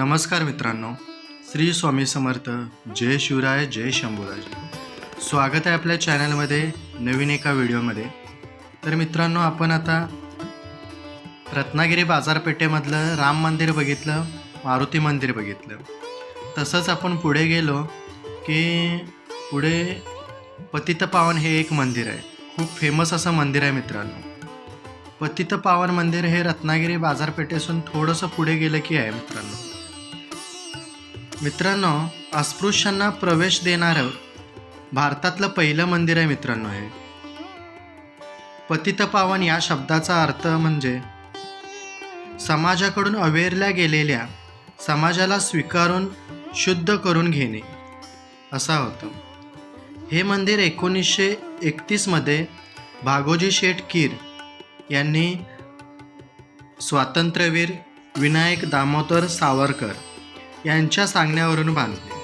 नमस्कार मित्रांनो श्री स्वामी समर्थ जय शिवराय जय शंभूराज. स्वागत आहे आपल्या चॅनलमध्ये नवीन एका व्हिडिओमध्ये. तर मित्रांनो आपण आता रत्नागिरी बाजारपेठेमधलं राम मंदिर बघितलं मारुती मंदिर बघितलं. तसंच आपण पुढे गेलो की पुढे पतितपावन हे एक मंदिर आहे. खूप फेमस असं मंदिर आहे मित्रांनो. पतितपावन मंदिर हे रत्नागिरी बाजारपेठेसून थोडंसं पुढे गेलं की आहे मित्रांनो. मित्रांनो अस्पृश्यांना प्रवेश देणारं भारतातलं पहिलं मंदिर आहे मित्रांनो हे. पतितपावन या शब्दाचा अर्थ म्हणजे समाजाकडून अवेरल्या गेलेल्या समाजाला स्वीकारून शुद्ध करून घेणे. असा होतं. हे मंदिर एकोणीसशे एकतीसमध्ये भागोजी शेठ कीर यांनी स्वातंत्र्यवीर विनायक दामोदर सावरकर यांच्या सांगण्यावरून बांधले.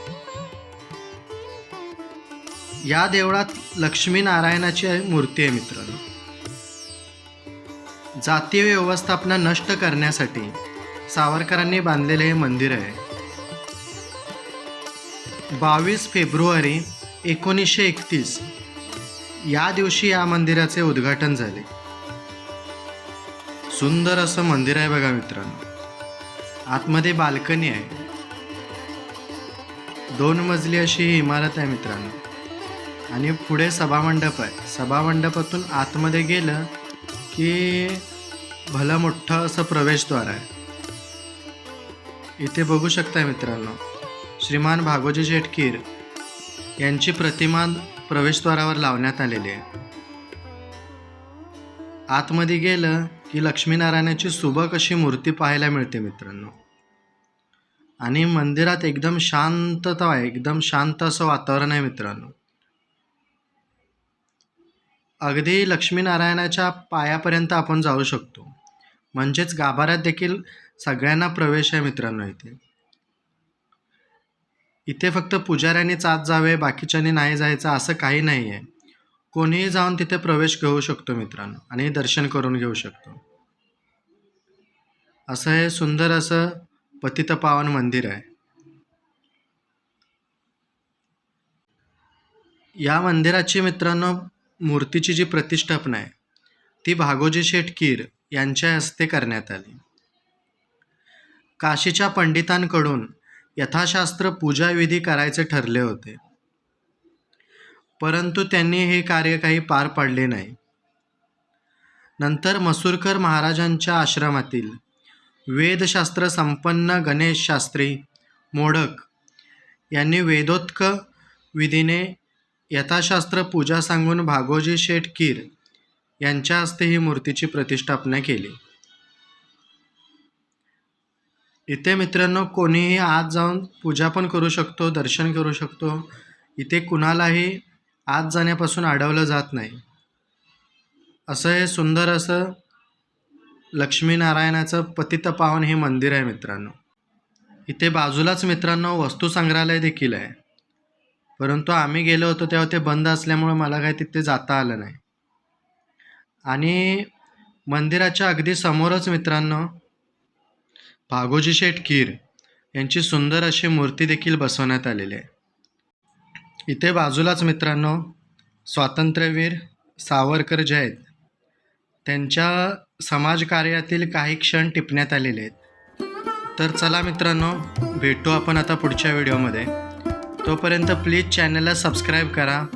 या देवळात लक्ष्मीनारायणाची मूर्ती आहे मित्रांनो. जातीय व्यवस्थापना नष्ट करण्यासाठी सावरकरांनी बांधलेले हे मंदिर आहे. बावीस फेब्रुवारी एकोणीसशे एकतीस या दिवशी या मंदिराचे उद्घाटन झाले. सुंदर असं मंदिर आहे बघा मित्रांनो. आतमध्ये बाल्कनी आहे. दोन मजली अशी ही इमारत आहे मित्रांनो. आणि पुढे सभामंडप आहे. सभामंडपातून आतमध्ये गेलं की भलं मोठं असं प्रवेशद्वार आहे. इथे बघू शकताय मित्रांनो श्रीमान भागोजी शेटकीर यांची प्रतिमा प्रवेशद्वारावर लावण्यात आलेली आहे. आतमध्ये गेलं की लक्ष्मीनारायणाची सुबक अशी मूर्ती पाहायला मिळते मित्रांनो. आणि मंदिरात एकदम शांतता आहे एकदम शांत असं वातावरण आहे मित्रांनो. अगदी लक्ष्मीनारायणाच्या पायापर्यंत आपण जाऊ शकतो. म्हणजेच गाभाऱ्यात देखील सगळ्यांना प्रवेश आहे मित्रांनो इथे. इथे फक्त पुजाऱ्यांनीच आत जावे बाकीच्यांनी नाही जायचं असं काही नाही आहे कोणीही जाऊन तिथे प्रवेश घेऊ शकतो मित्रांनो आणि दर्शन करून घेऊ शकतो. असं हे सुंदर असं पतितपावन मंदिर आहे. या मंदिराची मित्रांनो मूर्तीची जी प्रतिष्ठापना आहे ती भागोजी शेटकीर यांच्या हस्ते करण्यात आली. काशीच्या पंडितांकडून यथाशास्त्र पूजाविधी करायचे ठरले होते. परंतु त्यांनी हे कार्य काही पार पाडले नाही. नंतर मसूरकर महाराजांच्या आश्रमातील वेदशास्त्र संपन्न गणेश शास्त्री मोडक यांनी वेदोत्क विधीने यथाशास्त्र पूजा सांगून भागोजी शेठ कीर यांच्या हस्ते ही मूर्तीची प्रतिष्ठापना केली. इथे मित्रांनो कोणीही आत जाऊन पूजा पण करू शकतो दर्शन करू शकतो. इथे कुणालाही आत जाण्यापासून अडवलं जात नाही. असं हे सुंदर असं लक्ष्मीनारायणाचं पतित पावन हे मंदिर आहे मित्रांनो. इथे बाजूलाच मित्रांनो वस्तू संग्रहालय देखील आहे. परंतु आम्ही गेलो होतो तेव्हा ते बंद असल्यामुळे मला काही तिथे जाता आलं नाही. आणि मंदिराच्या अगदी समोरच मित्रांनो भागोजी शेठ कीर यांची सुंदर अशी मूर्ती देखील बसवण्यात आलेली आहे. इथे बाजूलाच मित्रांनो स्वातंत्र्यवीर सावरकर जे आहेत त्यांच्या समाजकार्यातील काही क्षण टिपण्यात आलेले आहेत. तर चला मित्रांनो भेटू आपण आता पुढच्या व्हिडिओमध्ये. तोपर्यंत प्लीज चॅनलला सबस्क्राईब करा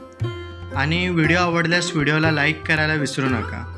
आणि व्हिडिओ आवडल्यास व्हिडिओला लाईक करायला विसरू नका.